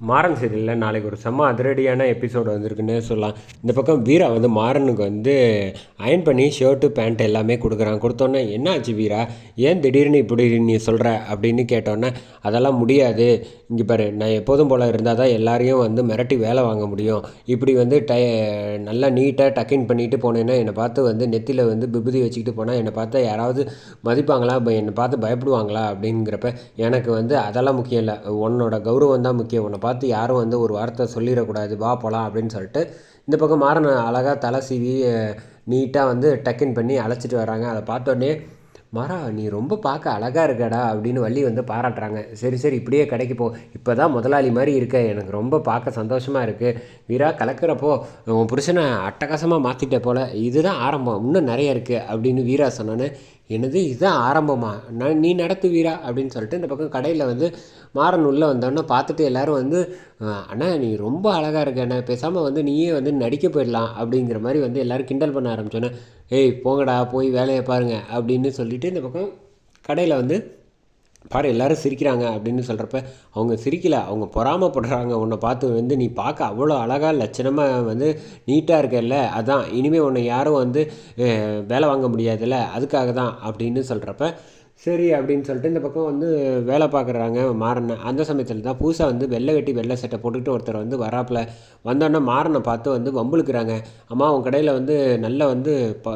மாறன் சீரியலில் நாளைக்கு ஒரு செம்ம அதிரடியான எபிசோடு வந்திருக்குன்னே சொல்லலாம். இந்த பக்கம் வீரா வந்து மாறனுக்கு வந்து அயன் பண்ணி ஷர்ட்டு பேண்ட் எல்லாமே கொடுக்குறான். கொடுத்தோன்னே என்ன ஆச்சு வீரா? ஏன் திடீர்னு இப்படி நீ சொல்கிற அப்படின்னு கேட்டோன்னே அதெல்லாம் முடியாது. இங்கே பாரு நான் எப்போதும் போல் இருந்தால் தான் எல்லாரையும் வந்து மிரட்டி வேலை வாங்க முடியும். இப்படி வந்து டை நல்லா நீட்டாக டக்கின் பண்ணிட்டு போனேன்னா என்னை பார்த்து வந்து நெத்தியில் வந்து பிபுதி வச்சுக்கிட்டு போனால் என்னை பார்த்தா யாராவது மதிப்பாங்களா? என்னை பார்த்து பயப்படுவாங்களா? அப்படிங்கிறப்ப எனக்கு வந்து அதெல்லாம் முக்கியம் இல்லை. உன்னோட கௌரவம் தான் முக்கியம். உன்னை பார்த்து யாரும் வந்து ஒரு வார்த்தை சொல்லிடக்கூடாது வா போகலாம் அப்படின்னு சொல்லிட்டு இந்த பக்கம் மாறன அழகாக தலை சீவி நீட்டாக வந்து டக்கின் பண்ணி அழைச்சிட்டு வராங்க அதை பார்த்தோன்னே மாறா நீ ரொம்ப பார்க்க அழகாக இருக்கடா அப்படின்னு வள்ளி வந்து பாராட்டுறாங்க. சரி சரி இப்படியே கடைக்கு போ. இப்போ தான் முதலாளி மாதிரி இருக்க. எனக்கு ரொம்ப பார்க்க சந்தோஷமாக இருக்குது வீரா கலக்கிறப்போ உன் புருஷனை அட்டகாசமாக மாற்றிட்ட போல். இதுதான் ஆரம்பம். இன்னும் நிறைய இருக்குது அப்படின்னு வீரா சொன்னோன்னே என்னது இதுதான் ஆரம்பமா? நான் நீ நடத்துவீரா? அப்படின்னு சொல்லிட்டு இந்த பக்கம் கடையில் வந்து மாறன் உள்ளே வந்தோன்னே பார்த்துட்டு எல்லோரும் வந்து அண்ணா நீ ரொம்ப அழகாக இருக்க அண்ணா பேசாமல் வந்து நீயே வந்து நடிக்க போயிடலாம். அப்படிங்கிற மாதிரி வந்து எல்லோரும் கிண்டல் பண்ண ஆரம்பிச்சோன்னே ஏய் போங்கடா போய் வேலையை பாருங்கள் அப்படின்னு சொல்லிவிட்டு இந்த பக்கம் கடையில் வந்து பாரு எல்லோரும் சிரிக்கிறாங்க அப்படின்னு சொல்கிறப்ப அவங்க சிரிக்கலை அவங்க பொறாமப்படுறாங்க. உன்னை பார்த்து வந்து நீ பார்க்க அவ்வளோ அழகாக லட்சணமாக வந்து நீட்டாக இருக்கல அதான் இனிமேல் உன்னை யாரும் வந்து வேலை வாங்க முடியாதுல்ல. அதுக்காக தான் அப்படின்னு சொல்கிறப்ப சரி அப்படின்னு சொல்லிட்டு இந்த பக்கம் வந்து வேலை பார்க்குறாங்க மாறனை. அந்த சமயத்தில் தான் புதுசாக வந்து வெள்ளை வெட்டி வெள்ளை சட்டை போட்டுக்கிட்டு ஒருத்தர் வந்து வராப்பில். வந்தோடனே மாறனை பார்த்து வந்து வம்புழுக்கிறாங்க. அம்மா உன் கடையில் வந்து நல்ல வந்து ப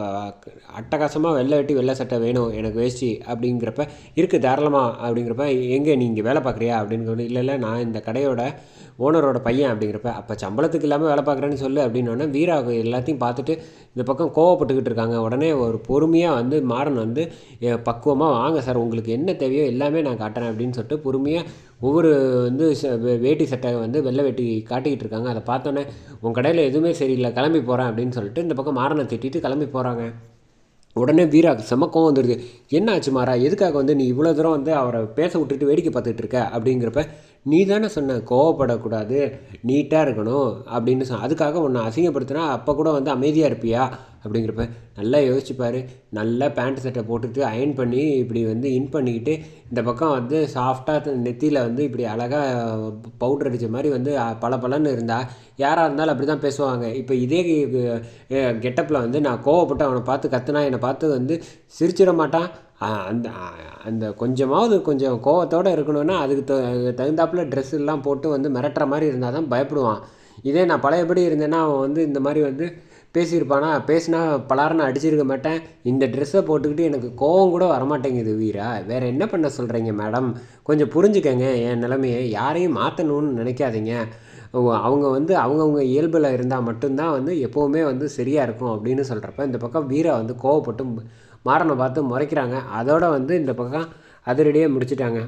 அட்டகாசமாக வெள்ளை வெட்டி வெள்ளை சட்டை வேணும். எனக்கு வேஷ்டி அப்படிங்கிறப்ப இருக்குது தாராளமாக அப்படிங்கிறப்ப எங்கே நீங்கள் வேலை பார்க்குறியா அப்படின்னு இல்லை இல்லை நான் இந்த கடையோட ஓனரோட பையன் அப்படிங்கிறப்ப அப்போ சம்பளத்துக்கு இல்லாமல் வேலை பார்க்குறேன்னு சொல்லு அப்படின்னோடனே வீரா எல்லாத்தையும் பார்த்துட்டு இந்த பக்கம் கோவப்பட்டுக்கிட்டு இருக்காங்க. உடனே ஒரு பொறுமையாக வந்து மாறன் வந்து பக்குவமாக வாங்க சார் உங்களுக்கு என்ன தேவையோ எல்லாமே நான் காட்டுறேன் அப்படின்னு சொல்லிட்டு பொறுமையாக ஒவ்வொரு வந்து வேட்டி சட்டை வந்து வெள்ளை வேட்டி காட்டிக்கிட்டு இருக்காங்க. அதை பார்த்தோன்னே உன் கடையில் எதுவுமே சரியில்லை கிளம்பி போகிறேன் அப்படின்னு சொல்லிட்டு இந்த பக்கம் மாறனை திட்டிட்டு கிளம்பி போகிறாங்க உடனே வீரா செம்ம கோவம் வந்துடுது என்ன ஆச்சு மாறா? எதுக்காக வந்து நீ இவ்வளோ தூரம் வந்து அவரை பேச விட்டுட்டு வேடிக்கை பார்த்துட்டு இருக்க? அப்படிங்கிறப்ப நீ தானே சொன்ன கோவப்படக்கூடாது நீட்டாக இருக்கணும் அப்படின்னு சொன்ன அதுக்காக உன்னை அசிங்கப்படுத்தினா அப்போ கூட வந்து அமைதியாக இருப்பியா? அப்படிங்கிறப்ப நல்லா யோசிச்சுப்பார். நல்லா பேண்ட் சட்டை போட்டுட்டு அயன் பண்ணி இப்படி வந்து இன் பண்ணிக்கிட்டு இந்த பக்கம் வந்து சாஃப்டாக நெத்தியில் வந்து இப்படி அழகாக பவுடர் அடித்த மாதிரி வந்து பல பலன்னு இருந்தால் யாராக இருந்தாலும் அப்படி தான் பேசுவாங்க. இப்போ இதே கெட்டப்பில் வந்து நான் கோவப்பட்டு அவனை பார்த்து கத்துனா என்னை பார்த்து வந்து சிரிச்சிட மாட்டான். அந்த அந்த கொஞ்சமாவது கொஞ்சம் கோவத்தோடு இருக்கணும்னா அதுக்கு த தகுந்தாப்பில் ட்ரெஸ் எல்லாம் போட்டு வந்து மிரட்டுற மாதிரி இருந்தால் தான் பயப்படுவான். இதே நான் பழையபடி இருந்தேன்னா அவன் வந்து இந்த மாதிரி வந்து பேசியிருப்பானா? பேசினா பலாரனை அடிச்சிருக்க மாட்டேன். இந்த ட்ரெஸ்ஸை போட்டுக்கிட்டு எனக்கு கோவம் கூட வரமாட்டேங்குது வீரா. வேறு என்ன பண்ண சொல்கிறீங்க மேடம் கொஞ்சம் புரிஞ்சுக்கங்க. என் நிலமையை யாரையும் மாற்றணும்னு நினைக்காதீங்க. அவங்க வந்து அவங்கவுங்க இயல்பில் இருந்தால் மட்டும்தான் வந்து எப்போவுமே வந்து சரியாக இருக்கும் அப்படின்னு சொல்கிறப்ப இந்த பக்கம் வீரா வந்து கோவப்பட்டு மாறனை பார்த்து முறைக்கிறாங்க. அதோடு வந்து இந்த பக்கம் அதிரடியாக முடிச்சிட்டாங்க.